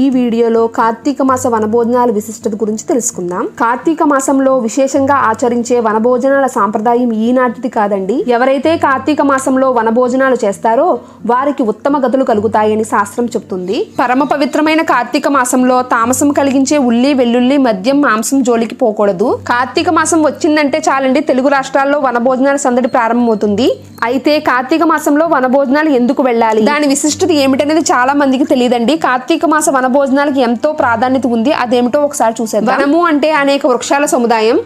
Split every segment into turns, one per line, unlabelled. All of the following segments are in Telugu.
ఈ వీడియోలో కార్తీక మాస వనభోజనాల విశిష్టత గురించి తెలుసుకుందాం. కార్తీక మాసంలో విశేషంగా ఆచరించే వనభోజనాల సాంప్రదాయం ఈనాటిది కాదండి. ఎవరైతే కార్తీక మాసంలో వనభోజనాలు చేస్తారో వారికి ఉత్తమ గతులు కలుగుతాయని శాస్త్రం చెప్తుంది. పరమ పవిత్రమైన కార్తీక మాసంలో తామసం కలిగించే ఉల్లి వెల్లుల్లి మద్యం మాంసం జోలికి పోకూడదు. కార్తీక మాసం వచ్చిందంటే చాలండి తెలుగు రాష్ట్రాల్లో వనభోజనాల సందడి ప్రారంభమవుతుంది. అయితే కార్తీక మాసంలో వనభోజనాలు ఎందుకు వెళ్ళాలి? దాని విశిష్టత ఏమిటనేది చాలా మందికి తెలియదండి. కార్తీక మాస వనభోజనాలకు ఎంతో ప్రాధాన్యత ఉంది. అదేమిటో ఒకసారి చూసేద్దాం. వనము అంటే అనేక వృక్షాల సముదాయం.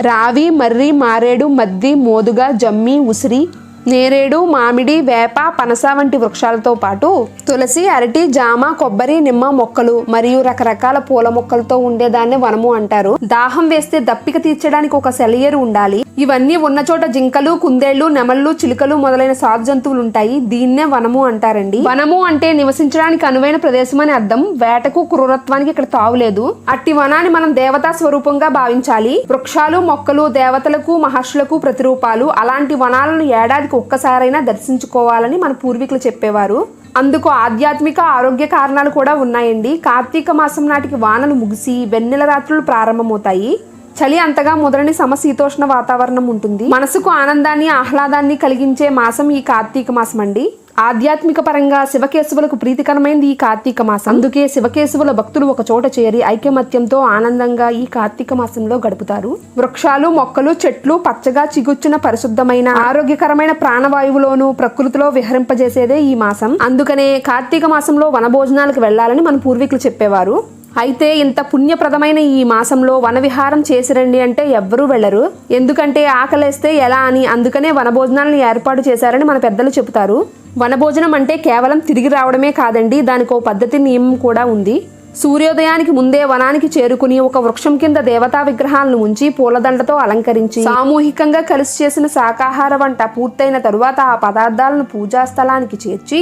రావి మర్రి మారేడు మద్ది మోదుగ జమ్మి ఉసిరి నేరేడు మామిడి వేప పనస వంటి వృక్షాలతో పాటు తులసి అరటి జామ కొబ్బరి నిమ్మ మొక్కలు మరియు రకరకాల పూల మొక్కలతో ఉండేదాన్ని వనము అంటారు. దాహం వేస్తే దప్పిక తీర్చడానికి ఒక సెలయరు ఉండాలి. ఇవన్నీ ఉన్న చోట జింకలు కుందేళ్ళు నెమళ్ళు చిలుకలు మొదలైన సాగు జంతువులు ఉంటాయి దీన్నే వనము అంటారండి. వనము అంటే నివసించడానికి అనువైన ప్రదేశం అని అర్థం. వేటకు క్రూరత్వానికి ఇక్కడ తావులేదు అట్టి వనాన్ని మనం దేవతా స్వరూపంగా భావించాలి. వృక్షాలు మొక్కలు దేవతలకు మహర్షులకు ప్రతిరూపాలు. అలాంటి వనాలను ఏడాదికి ఒక్కసారైనా దర్శించుకోవాలని మన పూర్వీకులు చెప్పేవారు. అందుకు ఆధ్యాత్మిక ఆరోగ్య కారణాలు కూడా ఉన్నాయండి. కార్తీక మాసం నాటికి వానలు ముగిసి వెన్నెల రాత్రులు ప్రారంభమవుతాయి. చలి అంతగా ముదరని సమశీతోష్ణ వాతావరణం ఉంటుంది. మనసుకు ఆనందాన్ని ఆహ్లాదాన్ని కలిగించే మాసం ఈ కార్తీక మాసం అండి. ఆధ్యాత్మిక పరంగా శివకేశవులకు ప్రీతికరమైంది ఈ కార్తీక మాసం. అందుకే శివకేశవుల భక్తులు ఒక చోట చేరి ఐకమత్యంతో ఆనందంగా ఈ కార్తీక మాసంలో గడుపుతారు. వృక్షాలు మొక్కలు చెట్లు పచ్చగా చిగుచ్చిన పరిశుద్ధమైన ఆరోగ్యకరమైన ప్రాణవాయువులోను ప్రకృతిలో విహరింపజేసేదే ఈ మాసం. అందుకనే కార్తీక మాసంలో వనభోజనాలకు వెళ్ళాలని మన పూర్వీకులు చెప్పేవారు. అయితే ఇంత పుణ్యప్రదమైన ఈ మాసంలో వనవిహారం చేసిరండి అంటే ఎవ్వరూ వెళ్ళరు. ఎందుకంటే ఆకలేస్తే ఎలా అని అందుకనే వనభోజనాలను ఏర్పాటు చేశారని మన పెద్దలు చెబుతారు. వనభోజనం అంటే కేవలం తిరిగి రావడమే కాదండి దానికి ఓ పద్ధతి నియమం కూడా ఉంది. సూర్యోదయానికి ముందే వనానికి చేరుకుని ఒక వృక్షం కింద దేవతా విగ్రహాలను ఉంచి పూలదండతో అలంకరించి సామూహికంగా కలిసి చేసిన శాకాహార వంట పూర్తయిన తరువాత ఆ పదార్థాలను పూజా స్థలానికి చేర్చి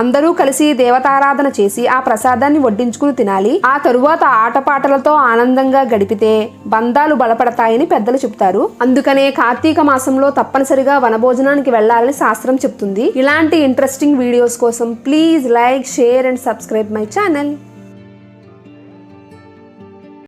అందరూ కలిసి దేవతారాధన చేసి ఆ ప్రసాదాన్ని వడ్డించుకుని తినాలి. ఆ తరువాత ఆటపాటలతో ఆనందంగా గడిపితే బంధాలు బలపడతాయని పెద్దలు చెప్తారు అందుకనే కార్తీక మాసంలో తప్పనిసరిగా వనభోజనానికి వెళ్ళాలని శాస్త్రం చెప్తుంది. ఇలాంటి ఇంట్రెస్టింగ్ వీడియోస్ కోసం please like share and subscribe my channel